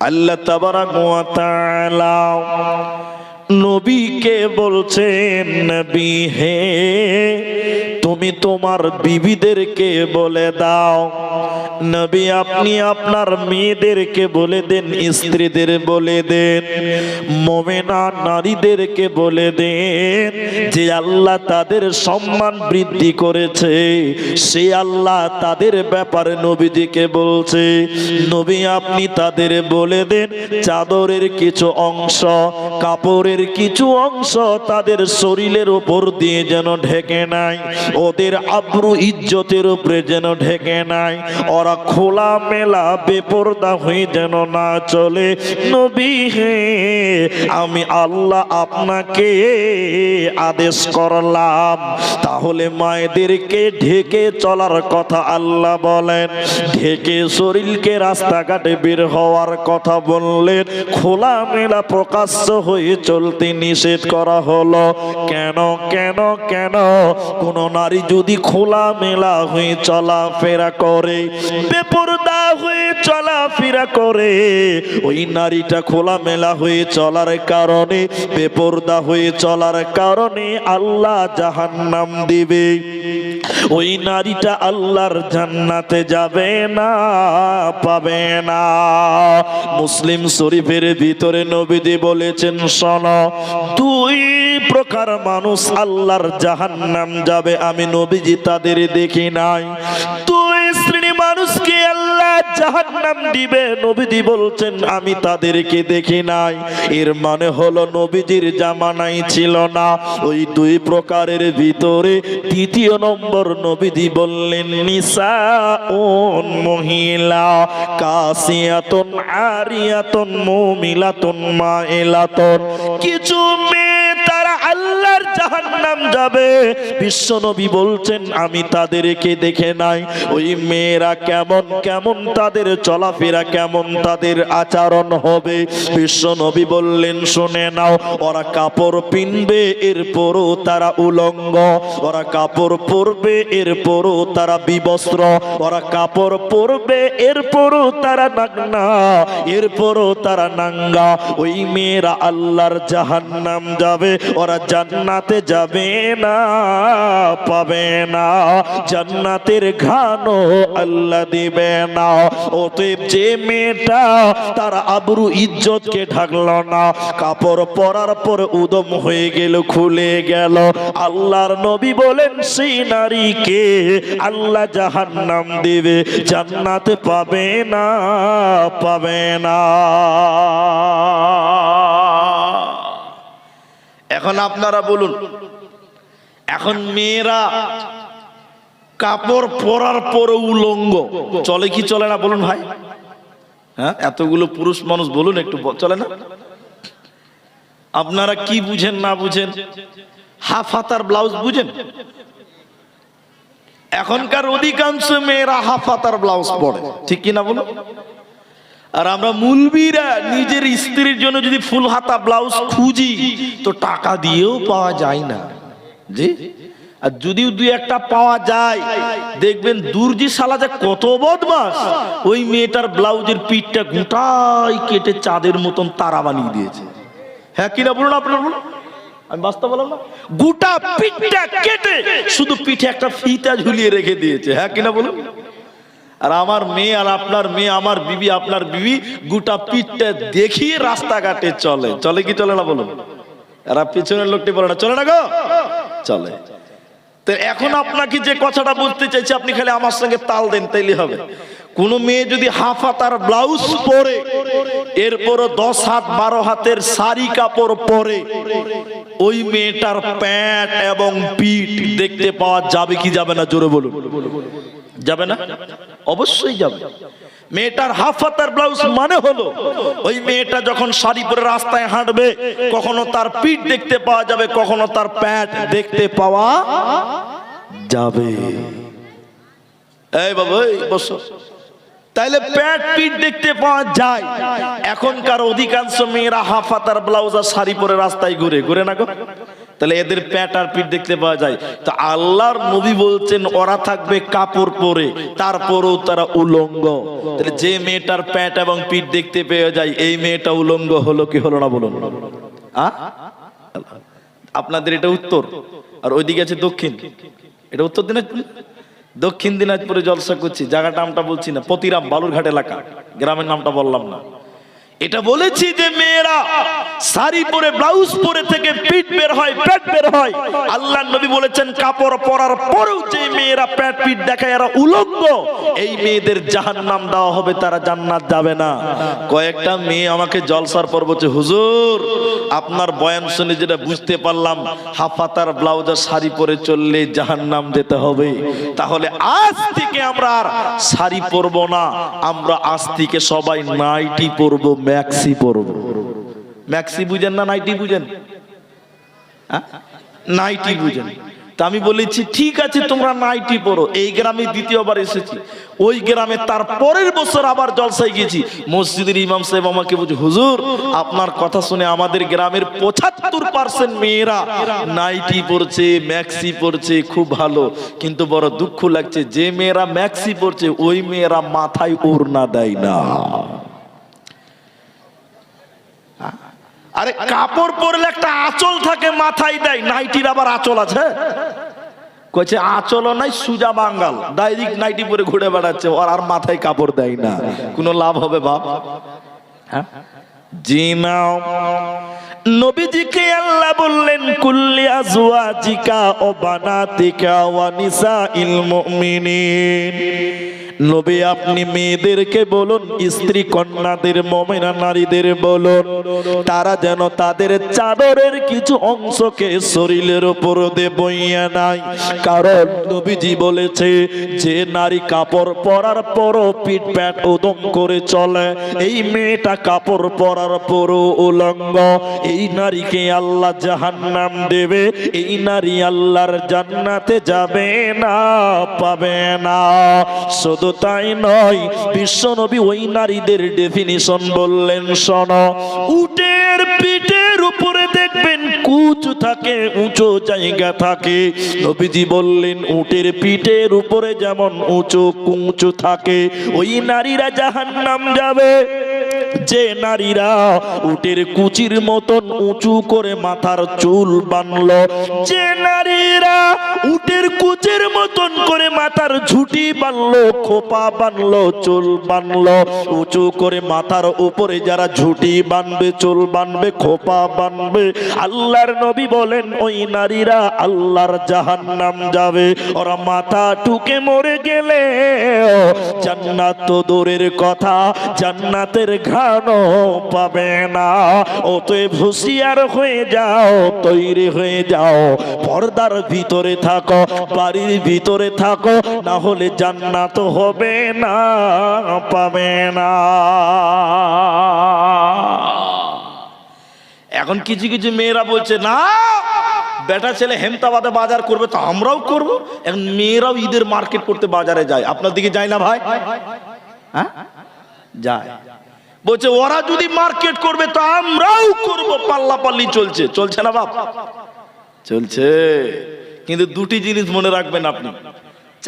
আল্লাহ তাবারাক ওয়া তাআলা নবীকে বলছেন নবী হে তুমি তোমার বিবিদেরকে বলে দাও। নবী, আপনি আপনার মেয়েদেরকে বলে দেন, স্ত্রীদের বলে দেন, মোমেনা নারীদেরকে বলে দেন যে আল্লাহ তাদের সম্মান বৃদ্ধি করেছে, সে আল্লাহ তাদের ব্যাপারে নবীজিকে বলছে। নবী, আপনি তাদের বলে দেন, চাদরের কিছু অংশ, কাপড়ের কিছু অংশ তাদের শরীরের উপর দিয়ে যেন ঢেকে নাই। ওদের আব্রু ইজ্জতের উপরে যেন ঢেকে নাই। ওরা খোলা মেলা বেপরদা হয়ে যেন না চলে। নবী হে, আমি আল্লাহ আপনাকে আদেশ করলাম। তাহলে মায়েদেরকে ঢেকে চলার কথা আল্লাহ বলেন। ঢেকে শরীরকে রাস্তাঘাটে বের হওয়ার কথা বললেন। খোলা মেলা প্রকাশ্য হয়ে চলতে নিষেধ করা হলো। কেন কেন কেন? কোন নারী যদি খোলা মেলা হয়ে চলাফেরা করে, বেপরদা হয়ে চলাফেরা করে, ওই নারীটা খোলা মেলা হয়ে চলার কারণে, বেপরদা হয়ে চলার কারণে আল্লাহ জাহান্নাম দিবে। ওই নারীটা আল্লাহর জান্নাতে যাবে না, পাবে না। মুসলিম শরীফের ভিতরে নবীজি বলেছেন, শোন দুই প্রকার মানুষ আল্লাহর জাহান্নাম যাবে, আমি নবীজি তাদের দেখি নাই। দুই শ্রেণি মানুষকে আল্লাহ জাহান্নাম দিবে, নবীজি বলছেন, আমি তাদেরকে দেখি নাই। এর মানে হলো নবীজির জামানাই ছিল না, ওই দুই প্রকারের ভিতরে তৃতীয় নম্বর নবীজি বললেন নিসা ওন মহিলা, কাসিয়াতন, আরিয়াতন, মুমিলাতন মাইলাতন কিছু মেয়ে তারা আল্লাহর জাহান্নাম যাবে। বিশ্ব নবী বলছেন, আমি তাদেরকে দেখে নাই। ওই মেয়েরা কেমন কেমন তাদের চলাফেরা, কেমন তাদের আচরণ হবে? বিশ্ব নবী বললেন, শুনে নাও, ওরা কাপড় পিনবে, এরপরও তারা উলঙ্গ। ওরা কাপড় পরবে, এরপরও তারা বিবস্ত্র। ওরা কাপড় পরবে, এরপরও তারা নাগনা। এরপরও তারা নাঙ্গা। ওই মেয়েরা আল্লাহর জাহান্নাম যাবে। ওরা জান্নাতে যাবে না, পাবে না। জান্নাতের ঘানো আল্লাহ দিবে না। অতএব যে মেয়েটা তার আবরু ইজ্জতকে ঢাকলো না, কাপড় পরার পর উদম হয়ে গেল, খুলে গেল। আল্লাহর নবী বলেন, সেই নারীকে আল্লাহ জাহান নাম দিবে। জান্নাতে পাবে না পাবে না। এখন আপনারা বলুন, এখন মেয়েরা কাপড় পরার পরে উলঙ্গ। চলে কি চলে না বলুন ভাই? হ্যাঁ এতগুলো পুরুষ মানুষ বলুন একটু চলে না? আপনারা কি বুঝেন না বুঝেন? হাফ হাতার ব্লাউজ বুঝেন? এখনকার অধিকাংশ মেয়েরা হাফ হাতার ব্লাউজ পরে। ঠিক কি না বলুন? আর আমরা মুলবিরা নিজের স্ত্রীর জন্য যদি ফুল হাতা, ব্লাউজ খুঁজি, তো টাকা দিয়েও পাওয়া যায় না। জি? আর যদিও দুই একটা পাওয়া যায়, দেখবেন দুর্জি সালা যে কত বদমাস ওই মেয়েটার ব্লাউজের পিঠটা গোটাই কেটে চাঁদের মতন তারা বানিয়ে দিয়েছে। হ্যাঁ কিনা বলুন আপনার বলুন। আমি বাস্তব বললাম না। গোটা পিঠটা কেটে শুধু পিঠে একটা ফিতা ঝুলিয়ে রেখে দিয়েছে। হ্যাঁ কিনা বলুন। আর আমার মেয়ে আর আপনার মেয়ে, আমার বিবি, আপনার বিবি গোটা পিঠটা দেখিয়ে রাস্তাঘাটে চলে। চলে কি চলে না বলুন? আর পিছনের লোকটি বলে না, চলে না গো? চলে। তো এখন আপনাকে যে কথাটা বলতে চাইছি, আপনি খালি আমার সঙ্গে তাল দেন, তাইলে হবে। কোন মেয়ে যদি হাফ হাতার ব্লাউজ পরে, এরপরও দশ হাত, বারো হাতের শাড়ি কাপড় পরে, ওই মেয়েটার প্যান্ট এবং পিঠ দেখতে পাওয়া যাবে কি যাবে না? জোরে বলুন। যাবে না? অবশ্যই যাবে। মেয়েটার হাফ হাতার ব্লাউজ মানে হলো, ওই মেয়েটা যখন শাড়ি পরে রাস্তায় হাঁটবে, কখনো তার পিঠ দেখতে পাওয়া যাবে, কখনো তার প্যাট দেখতে পাওয়া যাবে। এই বাবু, এই বসো। তাইলে প্যান্ট, পিঠ দেখতে পাওয়া যায়। এখনকার অধিকাংশ মেয়েরা হাফ হাতার ব্লাউজ আর শাড়ি পরে রাস্তায় ঘুরে ঘুরে না গো? তাহলে এদের প্যাট আর পিঠ দেখতে পাওয়া যায়। তো আল্লাহর নবী বলছেন, ওরা থাকবে কাপড় পরে, তারপরেও তারা উলঙ্গ। তাহলে যে মেয়েটার প্যাট এবং পিঠ দেখতে পেয়ে যায়, এই মেয়েটা উলঙ্গ হলো কি হলো না বলুন? আপনাদের এটা উত্তর। আর ওইদিকে আছে দক্ষিণ। এটা উত্তর দিনাজপুর? দক্ষিণ দিনাজপুরে জলসা করছি জায়গাটা নামটা বলছি না, পতিরাম, বালুরঘাট এলাকা। গ্রামের নামটা বললাম না। এটা বলেছি যে মেয়েরা শাড়ি পরে, ব্লাউজ পরে থেকে পিঠ বের হয়, পেট বের হয়। আল্লাহ নবী বলেছেন, কাপড় পরার পরেও যে মেয়েরা পেট পিঠ দেখায়, এরা উলঙ্গ। এই মেয়েদের জাহান্নাম দেওয়া হবে, তারা জান্নাত যাবে না। কয়েকটা মেয়ে আমাকে জলসার পর বলছে, হুজুর, আপনার বয়ান শুনে যেটা বুঝতে পারলাম, হাফাতার ব্লাউজ আর শাড়ি পরে চললে জাহান নাম যেতে হবে। তাহলে আজ থেকে আমরা আর শাড়ি পরবো না, আমরা আজ থেকে সবাই নাইটি পরবো, ম্যাক্সি পরবো। ম্যাক্সি বুঝেন না নাইটি বুঝেন? হ্যাঁ? নাইটি বুঝেন। তা আমি বলেছি, ঠিক আছে, তোমরা নাইটি পড়ো এই গ্রামে দ্বিতীয়বার এসেছি। ওই গ্রামে তার পরের বছর আবার জলসায় গেছি মসজিদের ইমাম সাহেব আমাকে বলছে, হুজুর, আপনার কথা শুনে আমাদের গ্রামের পঁচাত্তর পার্সেন্ট মেয়েরা নাইটি পড়ছে ম্যাক্সি পড়ছে খুব ভালো। কিন্তু বড় দুঃখ লাগছে, যে মেয়েরা ম্যাক্সি পড়ছে ওই মেয়েরা মাথায় ওড়না দেয় না। কাপড় পরলে একটা আঁচল থাকে, মাথায় দেয়। নাইটির আবার আঁচল আছে কইছে আঁচলও নাই, সুজা বাঙ্গাল। ডাইরেক্ট নাইটি পরে ঘুরে বেড়াচ্ছে ওর আর মাথায় কাপড় দেয় না। কোনো লাভ হবে বাপ? হ্যাঁ? জি নাও নবীজিকে আল্লাহ বললেন, কুল্লি আজওয়াজিকা ও বানাতিকা ওয়া নিসাইল মুমিনিন। নবী, আপনি মেয়েদেরকে বলুন, স্ত্রী কন্যাদের, মমেনা নারীদের বলুন, তারা যেন তাদের চাদরের কিছু অংশকে শরীরের উপর দিয়ে বইয়া নাই কারণ নবীজি বলেছে, যে নারী কাপড় পরার পরও পিঠ প্যাট উদম করে চলে, এই মেয়েটা কাপড় পরার পরও উলঙ্গ, এই নারীকে আল্লাহ জাহান্নাম দেবে, এই নারী আল্লাহর জান্নাতে যাবে না, পাবে না। শুধু তাই নয় বিশ্ব নবী ওই নারীদের ডেফিনিশন বললেন, শোন, উটের পিঠের উপরে দেখবেন কুচু থাকে, উঁচু জায়গা থাকে। নবীজি বললেন, উটের পিঠের উপরে যেমন উঁচু কুঁচু থাকে, ওই নারীরা জাহান্নাম যাবে। যে নারীরা উটের কুচির মতন উঁচু করে মাথার চুল বানলো, যে নারীরা উটের কুচির মতন করে মাথার ঝুটি বানলো, খোপা বানলো, চুল বানলো, উঁচু করে মাথার উপরে যারা ঝুটি বানবে, চুল বানবে, খোপা বানবে, আল্লাহর নবী বলেন, ওই নারীরা আল্লাহর জাহান্নাম যাবে। ওরা মাথা টুকে মরে গেলে জান্নাত তো দূরের কথা, জান্নাতের ঘ্রাণও পাবে না। অতএব হুঁশিয়ার হয়ে যাও, তৈরি হয়ে যাও। পর্দার ভিতরে থাকো, বাড়ির ভিতরে থাকো, না হলে জান্নাত হবে না, পাবে না। এখন কিছু কিছু মেয়েরা বলছে, না, বেটা ছেলে হেমতাবাদে বাজার করবে তো আমরাও করব। এখন মেয়েরাও ঈদের মার্কেট করতে বাজারে যায়। আপনার দিকে যায় না ভাই? হ্যাঁ? যায়। বলছে, ওরা যদি মার্কেট করবে, তো আমরাও করব। পাল্লা পাল্লি চলছে। চলছে না বাপ? চলছে। কিন্তু দুটি জিনিস মনে রাখবেন আপনি।